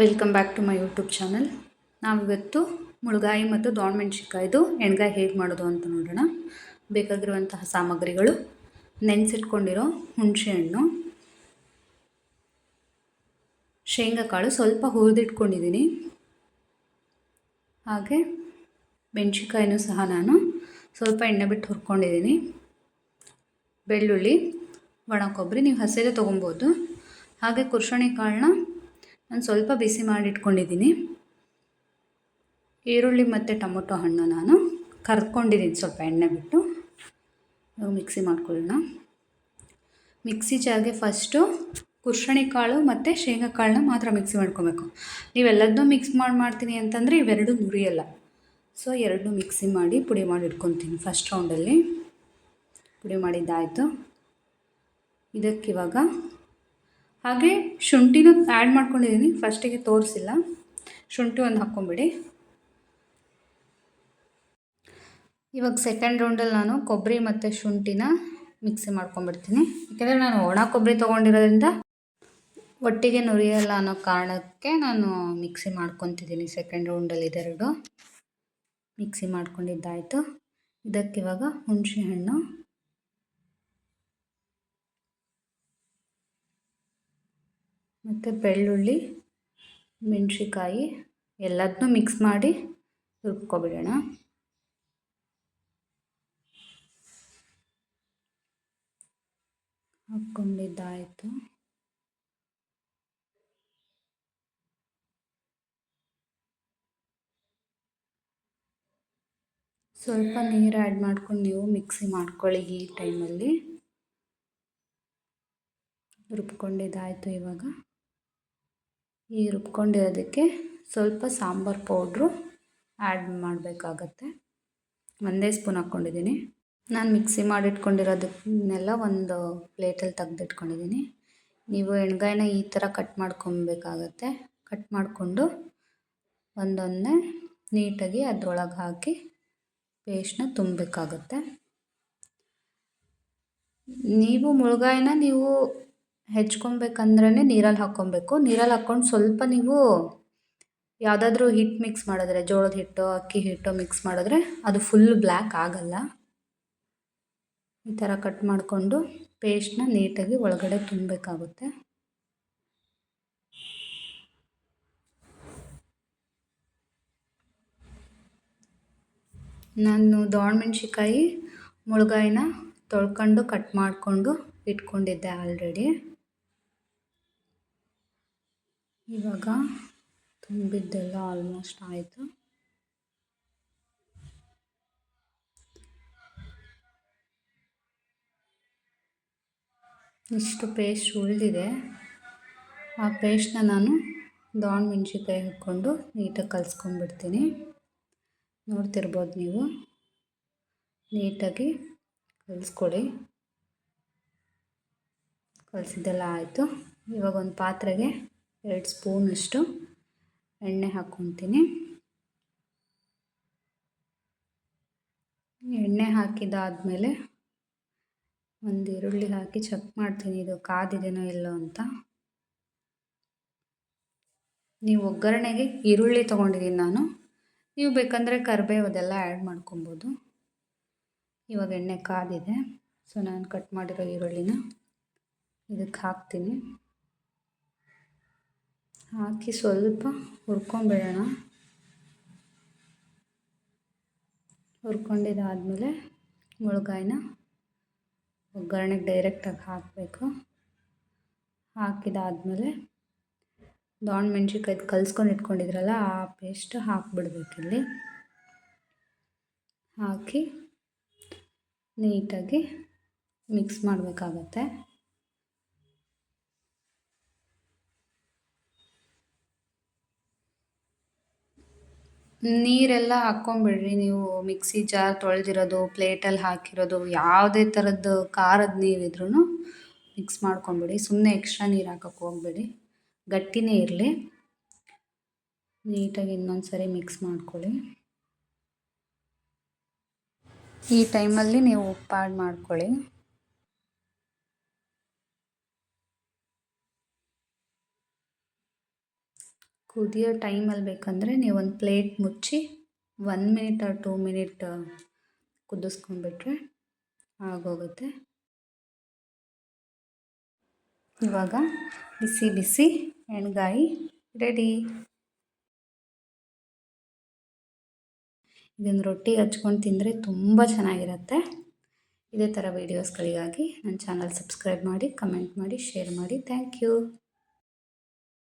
Welcome back to my YouTube channel ನಾವಿವತ್ತು ಮುಳುಗಾಯಿ ಮತ್ತು ದೋಣ್ಮೆಣ್ಸಿಕಾಯ್ದು ಎಣ್ಗಾಯಿ ಹೇಗೆ ಮಾಡೋದು ಅಂತ ನೋಡೋಣ. ಬೇಕಾಗಿರುವಂತಹ ಸಾಮಗ್ರಿಗಳು, ನೆನೆಸಿಟ್ಕೊಂಡಿರೋ ಹುಣಸೆಹಣ್ಣು ಶೇಂಗಾಕಾಳು ಸ್ವಲ್ಪ ಹುರಿದಿಟ್ಕೊಂಡಿದ್ದೀನಿ. ಹಾಗೆ ಮೆಣಸಿನ್ಕಾಯಿನೂ ಸಹ ನಾನು ಸ್ವಲ್ಪ ಎಣ್ಣೆ ಬಿಟ್ಟು ಹುರ್ಕೊಂಡಿದ್ದೀನಿ. ಬೆಳ್ಳುಳ್ಳಿ, ಒಣ ಕೊಬ್ಬರಿ, ನೀವು ಹಸಿರೇ ತೊಗೊಬೋದು. ಹಾಗೆ ಕುರ್ಷಣಿ ಕಾಳನ್ನ ನಾನು ಸ್ವಲ್ಪ ಬಿಸಿ ಮಾಡಿ ಇಟ್ಕೊಂಡಿದ್ದೀನಿ ಈರುಳ್ಳಿ ಮತ್ತು ಟೊಮೊಟೊ ಹಣ್ಣು ನಾನು ಕರ್ಕೊಂಡಿದ್ದೀನಿ ಸ್ವಲ್ಪ ಎಣ್ಣೆ ಬಿಟ್ಟು. ಮಿಕ್ಸಿ ಮಾಡ್ಕೊಳ್ಳೋಣ. ಮಿಕ್ಸಿ ಜಾರ್ಗೆ ಫಸ್ಟು ಕುರ್ಷಣಿ ಕಾಳು ಮತ್ತು ಶೇಂಗಾ ಕಾಳನ್ನ ಮಾತ್ರ ಮಿಕ್ಸಿ ಮಾಡ್ಕೊಬೇಕು. ನೀವೆಲ್ಲದನ್ನೂ ಮಿಕ್ಸ್ ಮಾಡಿ ಮಾಡ್ತೀನಿ ಅಂತಂದರೆ ಇವೆರಡೂ ನುರಿಯಲ್ಲ. ಸೊ ಎರಡು ಮಿಕ್ಸಿ ಮಾಡಿ ಪುಡಿ ಮಾಡಿ ಇಟ್ಕೊತೀನಿ ಫಸ್ಟ್ ರೌಂಡಲ್ಲಿ ಪುಡಿ ಮಾಡಿದ್ದಾಯಿತು. ಇದಕ್ಕಿವಾಗ ಹಾಗೆ ಶುಂಠಿನೂ ಆ್ಯಡ್ ಮಾಡ್ಕೊಂಡಿದ್ದೀನಿ. ಫಸ್ಟಿಗೆ ತೋರಿಸಿಲ್ಲ. ಶುಂಠಿ ಒಂದು ಹಾಕ್ಕೊಂಬಿಡಿ. ಇವಾಗ ಸೆಕೆಂಡ್ ರೌಂಡಲ್ಲಿ ನಾನು ಕೊಬ್ಬರಿ ಮತ್ತು ಶುಂಠಿನ ಮಿಕ್ಸಿ ಮಾಡ್ಕೊಂಬಿಡ್ತೀನಿ ಯಾಕೆಂದರೆ ನಾನು ಒಣ ಕೊಬ್ಬರಿ ತೊಗೊಂಡಿರೋದ್ರಿಂದ ಒಟ್ಟಿಗೆ ನುರಿಯಲ್ಲ ಅನ್ನೋ ಕಾರಣಕ್ಕೆ ನಾನು ಮಿಕ್ಸಿ ಮಾಡ್ಕೊತಿದ್ದೀನಿ ಸೆಕೆಂಡ್ ರೌಂಡಲ್ಲಿ ಇದೆರಡು. ಮಿಕ್ಸಿ ಮಾಡ್ಕೊಂಡಿದ್ದಾಯಿತು. ಇದಕ್ಕಿವಾಗ ಹುಣಸೆ ಹಣ್ಣು. ಮತ್ತು ಬೆಳ್ಳುಳ್ಳಿ ಮೆಣಸಿಕಾಯಿ ಎಲ್ಲದನ್ನೂ ಮಿಕ್ಸ್ ಮಾಡಿ ರುಬ್ಕೊಬಿಡೋಣ ಹಾಕ್ಕೊಂಡಿದ್ದಾಯಿತು ಸ್ವಲ್ಪ ನೀರು ಆ್ಯಡ್ ಮಾಡ್ಕೊಂಡು ನೀವು ಮಿಕ್ಸಿ ಮಾಡ್ಕೊಳ್ಳಿ ಈ ಟೈಮಲ್ಲಿ ರುಬ್ಕೊಂಡಿದ್ದಾಯಿತು ಇವಾಗ. ಈ ರುಬ್ಕೊಂಡಿರೋದಕ್ಕೆ ಸ್ವಲ್ಪ ಸಾಂಬಾರು ಪೌಡ್ರು ಆ್ಯಡ್ ಮಾಡಬೇಕಾಗತ್ತೆ. ಒಂದೇ ಸ್ಪೂನ್ ಹಾಕ್ಕೊಂಡಿದ್ದೀನಿ. ನಾನು ಮಿಕ್ಸಿ ಮಾಡಿಟ್ಕೊಂಡಿರೋದನ್ನೆಲ್ಲ ಒಂದು ಪ್ಲೇಟಲ್ಲಿ ತೆಗ್ದಿಟ್ಕೊಂಡಿದ್ದೀನಿ. ನೀವು ಎಣ್ಗಾಯಿನ ಈ ಥರ ಕಟ್ ಮಾಡ್ಕೊಬೇಕಾಗತ್ತೆ. ಕಟ್ ಮಾಡಿಕೊಂಡು ಒಂದೊಂದೇ ನೀಟಾಗಿ ಅದರೊಳಗೆ ಹಾಕಿ ಪೇಸ್ಟ್ನ ತುಂಬಬೇಕಾಗತ್ತೆ. ನೀವು ಮುಳುಗಾಯಿನ ನೀವು ಹೆಚ್ಕೊಬೇಕಂದ್ರೆ ನೀರಲ್ಲಿ ಹಾಕ್ಕೊಬೇಕು. ನೀರಲ್ಲಿ ಹಾಕ್ಕೊಂಡು ಸ್ವಲ್ಪ ನೀವು ಯಾವುದಾದ್ರೂ ಹಿಟ್ಟು ಮಿಕ್ಸ್ ಮಾಡಿದ್ರೆ, ಜೋಳದ ಹಿಟ್ಟು, ಅಕ್ಕಿ ಹಿಟ್ಟು ಮಿಕ್ಸ್ ಮಾಡಿದ್ರೆ ಅದು ಫುಲ್ ಬ್ಲ್ಯಾಕ್ ಆಗಲ್ಲ. ಈ ಥರ ಕಟ್ ಮಾಡಿಕೊಂಡು ಪೇಸ್ಟ್ನ ನೀಟಾಗಿ ಒಳಗಡೆ ತುಂಬಬೇಕಾಗುತ್ತೆ. ನಾನು ಮೆಣ್ಸಿಕಾಯಿ ಮುಳುಗಾಯಿನ ತೊಳ್ಕೊಂಡು ಕಟ್ ಮಾಡಿಕೊಂಡು ಇಟ್ಕೊಂಡಿದ್ದೆ ಆಲ್ರೆಡಿ ಇವಾಗ ತುಂಬಿದ್ದೆಲ್ಲ ಆಲ್ಮೋಸ್ಟ್ ಆಯಿತು. ಇಷ್ಟು ಪೇಸ್ಟ್ ಉಳಿದಿದೆ. ಆ ಪೇಸ್ಟ್ನ ನಾನು ದಾವಣ ಮೆಣಸಿನ್ಕಾಯಿ ಹಾಕ್ಕೊಂಡು ನೀಟಾಗಿ ಕಲಿಸ್ಕೊಂಡ್ಬಿಡ್ತೀನಿ. ನೋಡ್ತಿರ್ಬೋದು ನೀವು. ನೀಟಾಗಿ ಕಲಿಸ್ಕೊಳ್ಳಿ. ಕಲಸಿದ್ದೆಲ್ಲ ಆಯಿತು. ಇವಾಗ ಒಂದು ಪಾತ್ರೆಗೆ ಎರಡು ಸ್ಪೂನಷ್ಟು ಎಣ್ಣೆ ಹಾಕ್ಕೊತೀನಿ. ಎಣ್ಣೆ ಹಾಕಿದಾದಮೇಲೆ ಒಂದು ಈರುಳ್ಳಿ ಹಾಕಿ ಚೆಕ್ ಮಾಡ್ತೀನಿ ಇದು ಕಾದಿದೆಯೋ ಇಲ್ಲೋ ಅಂತ. ನೀವು ಒಗ್ಗರಣೆಗೆ ಈರುಳ್ಳಿ ತೊಗೊಂಡಿದ್ದೀನಿ ನಾನು. ನೀವು ಬೇಕಂದರೆ ಕರಿಬೇವು ಅದೆಲ್ಲ ಆ್ಯಡ್ ಮಾಡ್ಕೊಬೋದು. ಇವಾಗ ಎಣ್ಣೆ ಕಾದಿದೆ. ಸೊ ನಾನು ಕಟ್ ಮಾಡಿರೋ ಈರುಳ್ಳಿನ ಇದಕ್ಕೆ ಹಾಕ್ತೀನಿ. ಹಾಕಿ ಸ್ವಲ್ಪ ಹುರ್ಕೊಂಬಿಡೋಣ. ಹುರ್ಕೊಂಡಿದ್ದಾದಮೇಲೆ ಮುಳುಗಾಯಿನ ಒಗ್ಗರಣೆಗೆ ಡೈರೆಕ್ಟಾಗಿ ಹಾಕಬೇಕು. ಹಾಕಿದಾದಮೇಲೆ ದೊಣ್ ಮೆಣ್ಸಿನ್ಕಾಯ್ದು ಕಲ್ಸ್ಕೊಂಡು ಇಟ್ಕೊಂಡಿದ್ರಲ್ಲ ಆ ಪೇಸ್ಟ್ ಹಾಕ್ಬಿಡ್ಬೇಕಿಲ್ಲಿ ಹಾಕಿ ನೀಟಾಗಿ ಮಿಕ್ಸ್ ಮಾಡಬೇಕಾಗತ್ತೆ. ನೀರೆಲ್ಲ ಹಾಕ್ಕೊಂಬಿಡ್ರಿ ನೀವು. ಮಿಕ್ಸಿ ಜಾರ್ ತೊಳೆದಿರೋದು ಪ್ಲೇಟಲ್ಲಿ ಹಾಕಿರೋದು, ಯಾವುದೇ ಥರದ್ದು ಖಾರದ ನೀರಿದ್ರೂ ಮಿಕ್ಸ್ ಮಾಡ್ಕೊಂಬಿಡಿ. ಸುಮ್ಮನೆ ಎಕ್ಸ್ಟ್ರಾ ನೀರು ಹಾಕಕ್ಕೆ ಹೋಗ್ಬೇಡಿ. ಗಟ್ಟಿನೇ ಇರಲಿ. ನೀಟಾಗಿ ಇನ್ನೊಂದು ಸರಿ ಮಿಕ್ಸ್ ಮಾಡ್ಕೊಳ್ಳಿ. ಈ ಟೈಮಲ್ಲಿ ನೀವು ಉಪ್ಪು ಆ್ಯಡ್ ಮಾಡ್ಕೊಳ್ಳಿ. ಕುದಿಯೋ ಟೈಮಲ್ಲಿ ಬೇಕಂದರೆ ನೀವು ಒಂದು ಪ್ಲೇಟ್ ಮುಚ್ಚಿ one minute or two minute ಕುದಿಸ್ಕೊಂಡ್ಬಿಟ್ರೆ ಆಗೋಗುತ್ತೆ. ಇವಾಗ ಬಿಸಿ ಬಿಸಿ ಎಣ್ಗಾಯಿ ರೆಡಿ. ಇದನ್ನು ರೊಟ್ಟಿ ಹಚ್ಕೊಂಡು ತಿಂದರೆ ತುಂಬ ಚೆನ್ನಾಗಿರುತ್ತೆ. ಇದೇ ಥರ ವೀಡಿಯೋಸ್ಗಳಿಗಾಗಿ ನನ್ನ ಚಾನಲ್ ಸಬ್ಸ್ಕ್ರೈಬ್ ಮಾಡಿ ಕಮೆಂಟ್ ಮಾಡಿ ಶೇರ್ ಮಾಡಿ. Thank you